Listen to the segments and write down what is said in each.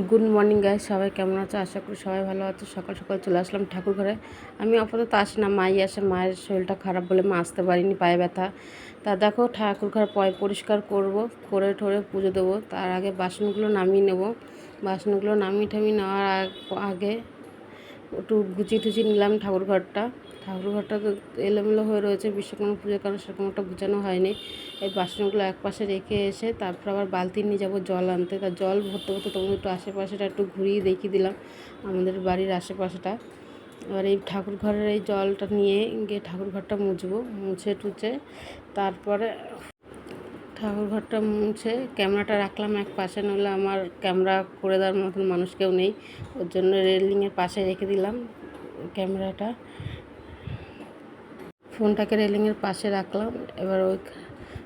Good morning গাই সবাই কেমন আছো? আশা করি সবাই ভালো আছো। সকাল সকাল চলে আসলাম ঠাকুর ঘরে আমি আপাতত আসি না, মাই আসে। মায়ের শরীরটা খারাপ বলে মা আসতে পারিনি, পায়ে ব্যথা। তা দেখো ঠাকুর ঘর পয় পরিষ্কার করব, করে ঠরে পুজো দেবো। তার আগে বাসনগুলো নামিয়ে নেব। বাসনগুলো নামিয়ে টামিয়ে নেওয়ার আগে একটু গুছিয়ে টুচিয়ে নিলাম ঠাকুর ঘরটা ঠাকুর ঘরটা তো এলোমেলো হয়ে রয়েছে, বিশ্বকর্মা পুজোর কারণে সেরকম একটা গুছানো হয়নি। এই বাসনগুলো এক পাশে রেখে এসে তারপর আবার বালতি নিয়ে যাব জল আনতে। তা জল ভরতে ভরতে তোমাদের একটু আশেপাশেটা একটু ঘুরিয়ে দেখিয়ে দিলাম, আমাদের বাড়ির আশেপাশেটা। এবার এই ঠাকুর ঘরের এই জলটা নিয়ে গিয়ে ঠাকুর ঘরটা মুছবো, মুছে টুছে, তারপরে ঠাকুর ঘরটা মুছে ক্যামেরাটা রাখলাম, এক পাশে নইলে আমার ক্যামেরা করে দেওয়ার মতন মানুষ কেউ নেই। ওর জন্য রেলিংয়ের পাশে রেখে দিলাম ক্যামেরাটা। ফোনটাকে রেলিংয়ের পাশে রাখলাম, এবার ওই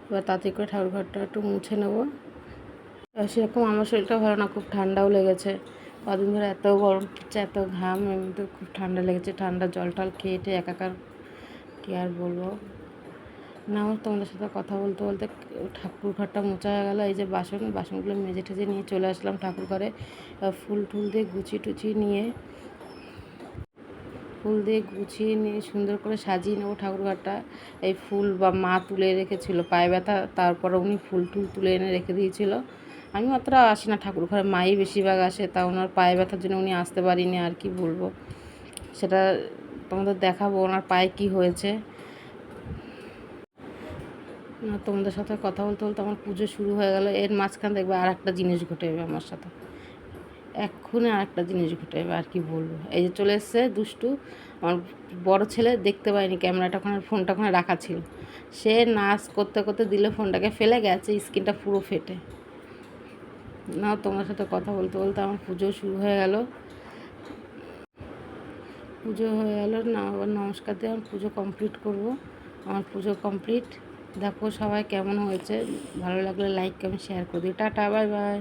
এবার তাতে করে ঠাকুর ঘরটা একটু মুছে নেব। সেরকম আমার শরীরটা ভালো না, খুব ঠান্ডাও লেগেছে। কদিন ধরে এত গরম পড়ছে, এত ঘাম এমনিতে খুব ঠান্ডা লেগেছে। ঠান্ডা জল টল খেয়ে একাকার কী আর বলব? না আমার তোমাদের সাথে কথা বলতে বলতে ঠাকুর ঘরটা মোছা হয়ে গেলো। এই যে বাসন, বাসনগুলো মেজে টেজে নিয়ে চলে আসলাম ঠাকুর ঘরে। ফুল টুল দিয়ে গুছিয়ে টুচিয়ে নিয়ে, ফুল দিয়ে গুছিয়ে নিয়ে সুন্দর করে সাজিয়ে নেব ঠাকুর ঘরটা। এই ফুল বা মা তুলে রেখেছিল, পায়ে ব্যথা তারপরে উনি ফুল টুল তুলে এনে রেখে দিয়েছিল। আমি অতটা আসি না ঠাকুর ঘরে, মাই বেশিরভাগ আসে, তা ওনার পায়ে ব্যথার জন্য উনি আসতে পারিনি, আর কি বলব। সেটা তোমাদের দেখাবো, ওনার পায়ে কি হয়েছে। তোমাদের সাথে কথা বলতে বলতে আমার পুজো শুরু হয়ে গেল। এর মাঝখান দেখবে আর একটা জিনিস ঘটে যাবে আমার সাথে। এক্ষুনি আর একটা জিনিস ঘটে যাবে, আর কি বলব? এই যে চলে এসছে দুষ্টু, আমার বড় ছেলে দেখতে পায়নি ক্যামেরাটা ওখানে, ফোনটা ওখানে রাখা ছিল। সে নাচ করতে করতে দিলে ফোনটাকে ফেলে গেছে, স্ক্রিনটা পুরো ফেটে। না তোমার সাথে কথা বলতে বলতে আমার পুজো শুরু হয়ে গেল। পুজো হয়ে গেল না আবার নমস্কার দিয়ে আমার পুজো কমপ্লিট করব। আমার পুজো কমপ্লিট। দেখো সবাই কেমন হয়েছে। ভালো লাগলে লাইক কমেন্ট শেয়ার করে দিও। Tata bye bye